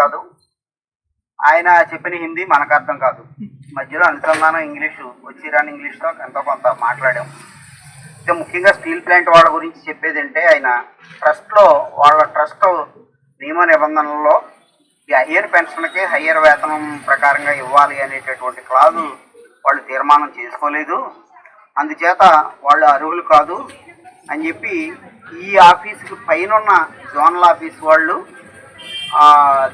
కాదు. ఆయన చెప్పిన హిందీ మనకు అర్థం కాదు. మధ్యలో అనుసంధానం ఇంగ్లీషు వచ్చి రాని ఇంగ్లీష్తో ఎంతో కొంత మాట్లాడాం. అయితే ముఖ్యంగా స్టీల్ ప్లాంట్ వాళ్ళ గురించి చెప్పేది అంటే ఆయన ట్రస్ట్లో వాళ్ళ ట్రస్ట్ నియమ నిబంధనల్లో ఈ హయ్యర్ పెన్షన్కి హయ్యర్ వేతనం ప్రకారంగా ఇవ్వాలి అనేటటువంటి క్లాజు వాళ్ళు తీర్మానం చేసుకోలేదు. అందుచేత వాళ్ళు అర్హులు కాదు అని చెప్పి ఈ ఆఫీస్కి పైన జోనల్ ఆఫీస్ వాళ్ళు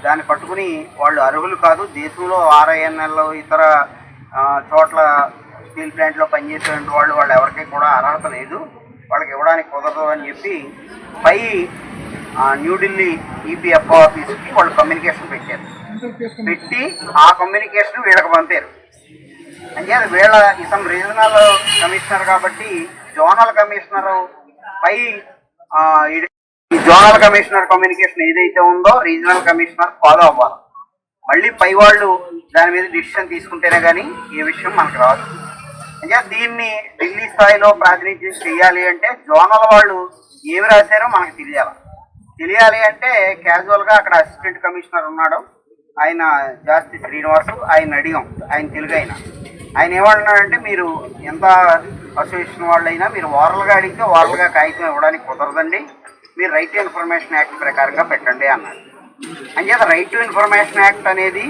దాన్ని పట్టుకుని వాళ్ళు అర్హులు కాదు. దేశంలో ఆర్ఐఎన్ఎల్లో ఇతర చోట్ల స్టీల్ ప్లాంట్లో పనిచేసేటువంటి వాళ్ళు వాళ్ళు ఎవరికి కూడా అర్హత లేదు. వాళ్ళకి ఇవ్వడానికి కుదరదు అని చెప్పి పై న్యూఢిల్లీ ఈపీఎఫ్ఓ ఆఫీస్కి వాళ్ళు కమ్యూనికేషన్ పెట్టారు. పెట్టి ఆ కమ్యూనికేషన్ వీళ్ళకి పంపారు. అంటే వీళ్ళ ఇతం రీజనల్ కమిషనర్ కాబట్టి జోనల్ కమిషనర్ పై ఆ, ఈ జోనల్ కమిషనర్ కమ్యూనికేషన్ ఏదైతే ఉందో రీజనల్ కమిషనర్ ఫాలో అవ్వాలి. మళ్ళీ పై వాళ్ళు దాని మీద డిసిషన్ తీసుకుంటేనే కానీ ఏ విషయం మనకు రాదు. అంటే దీన్ని ఢిల్లీ స్థాయిలో ప్రాతినిధ్యం చేయాలి అంటే జోనల్ వాళ్ళు ఏమి రాశారో మనకు తెలియాలి. తెలియాలి అంటే క్యాజువల్గా అక్కడ అసిస్టెంట్ కమిషనర్ ఉన్నాడు. ఆయన జాస్తి శ్రీనివాసు ఆయన అడిగాం ఆయన తెలుగు ఆయన. ఆయన ఏమంటున్నాడంటే మీరు ఎంత అసోసియేషన్ వాళ్ళైనా మీరు వారలుగా అడిగితే వారలుగా కాగితం ఇవ్వడానికి కుదరదండి. మీరు రైట్ టు ఇన్ఫర్మేషన్ యాక్ట్ ప్రకారంగా పెట్టండి అన్నారు. అంచేత రైట్ టు ఇన్ఫర్మేషన్ యాక్ట్ అనేది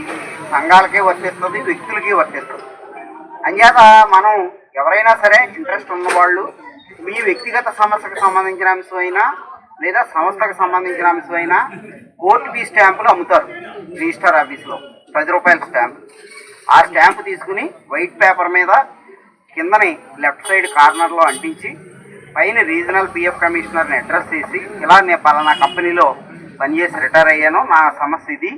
సంఘాలకే వర్తిస్తుంది వ్యక్తులకి వర్తిస్తుంది. అంచేత మనం ఎవరైనా సరే ఇంట్రెస్ట్ ఉన్నవాళ్ళు మీ వ్యక్తిగత సమస్యకు సంబంధించిన అంశం అయినా లేదా సంస్థకు సంబంధించిన అంశం అయినా కోర్టు ఫీ స్టాంపులు అమ్ముతారు రిజిస్టర్ ఆఫీస్లో. పది రూపాయల స్టాంప్. ఆ స్టాంప్ తీసుకుని వైట్ పేపర్ మీద కిందని లెఫ్ట్ సైడ్ కార్నర్లో అంటించి పైన రీజనల్ పిఎఫ్ కమిషనర్ని అడ్రస్ చేసి ఇలా నేను పలానా కంపెనీలో పనిచేసి రిటైర్ అయ్యాను. నా సమస్య ఇది.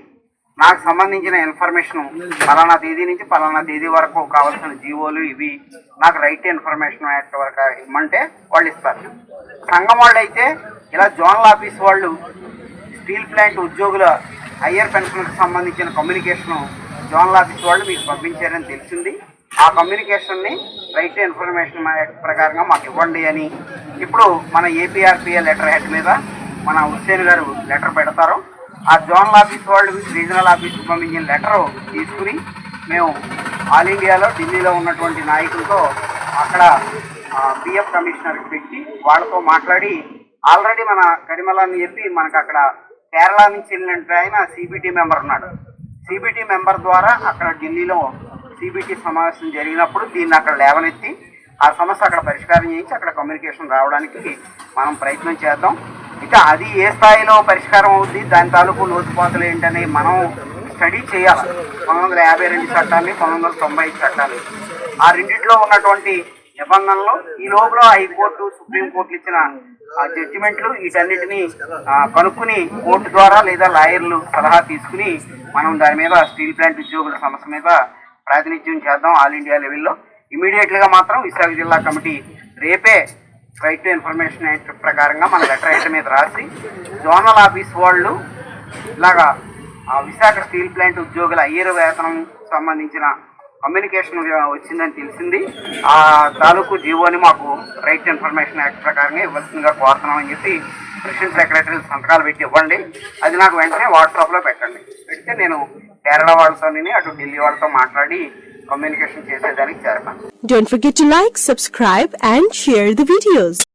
నాకు సంబంధించిన ఇన్ఫర్మేషన్ పలానా తేదీ నుంచి పలానా తేదీ వరకు కావాల్సిన జీవోలు ఇవి నాకు రైట్ ఇన్ఫర్మేషన్ యాక్ట్ వరకు ఇమ్మంటే వాళ్ళు ఇస్తారు. సంఘం వాళ్ళు అయితే ఇలా జోనల్ ఆఫీస్ వాళ్ళు స్టీల్ ప్లాంట్ ఉద్యోగుల హయ్యర్ పెన్షన్కి సంబంధించిన కమ్యూనికేషన్ జోనల్ ఆఫీస్ వాళ్ళు మీకు పంపించారని తెలిసింది. ఆ కమ్యూనికేషన్ని రైట్ ఇన్ఫర్మేషన్ ప్రకారంగా మాకు ఇవ్వండి అని. ఇప్పుడు మన ఏపీఆర్పీఏ లెటర్ హెడ్ మీద మన హుస్సేన్ గారు లెటర్ పెడతారు. ఆ జోనల్ ఆఫీస్ వాళ్ళు రీజనల్ ఆఫీస్కి పంపించిన లెటర్ తీసుకుని మేము ఆల్ ఇండియాలో ఢిల్లీలో ఉన్నటువంటి నాయకులతో అక్కడ పిఎఫ్ కమిషనర్కి పెట్టి వాళ్ళతో మాట్లాడి ఆల్రెడీ మన కరిమల అని చెప్పి మనకు అక్కడ కేరళ నుంచి వెళ్ళినట్టు ఆయన సిబిటి మెంబర్ ఉన్నాడు. సిబిటి మెంబర్ ద్వారా అక్కడ ఢిల్లీలో సిబిటి సమావేశం జరిగినప్పుడు దీన్ని అక్కడ లేవనెత్తి ఆ సమస్య అక్కడ పరిష్కారం చేయించి అక్కడ కమ్యూనికేషన్ రావడానికి మనం ప్రయత్నం చేద్దాం. ఇక అది ఏ స్థాయిలో పరిష్కారం అవుద్ది దాని తాలూకు లోతుపాతలు ఏంటని మనం స్టడీ చేయాలి. పంతొమ్మిది వందల యాభై రెండు చట్టాన్ని పంతొమ్మిది వందల తొంభై ఐదు చట్టాలు ఆ రెండింటిలో ఉన్నటువంటి నిబంధనలు ఈ లోపల హైకోర్టు సుప్రీంకోర్టులు ఇచ్చిన ఆ జడ్జిమెంట్లు వీటన్నిటిని కనుక్కుని కోర్టు ద్వారా లేదా లాయర్లు సలహా తీసుకుని మనం దాని మీద స్టీల్ ప్లాంట్ ఉద్యోగుల సమస్య మీద ప్రాతినిధ్యం చేద్దాం ఆల్ ఇండియా లెవెల్లో. ఇమీడియట్గా మాత్రం విశాఖ జిల్లా కమిటీ రేపే రైట్ టు ఇన్ఫర్మేషన్ యాక్ట్ ప్రకారంగా మన లెటర్ ఐటమ్ మీద రాసి జోనల్ ఆఫీస్ వాళ్ళు ఇలాగా ఆ విశాఖ స్టీల్ ప్లాంట్ ఉద్యోగుల అయ్యర్ వేతనం సంబంధించిన కమ్యూనికేషన్ వచ్చిందని తెలిసింది. ఆ తాలూకు జీవోని మాకు రైట్ ఇన్ఫర్మేషన్ యాక్ట్ ప్రకారంగా ఇవ్వాల్సిందిగా కోరుతున్నామని చెప్పి ప్రెసిడెంట్ సెక్రటరీ సంతకాలు పెట్టి ఇవ్వండి. అది నాకు వెంటనే వాట్సాప్లో పెట్టండి. పెడితే నేను కేరళ వాళ్ళతో అటు ఢిల్లీ వాళ్ళతో మాట్లాడి కమ్యూనికేషన్ చేసేదానికి చేరతాను. Don't forget to like, subscribe and share the videos.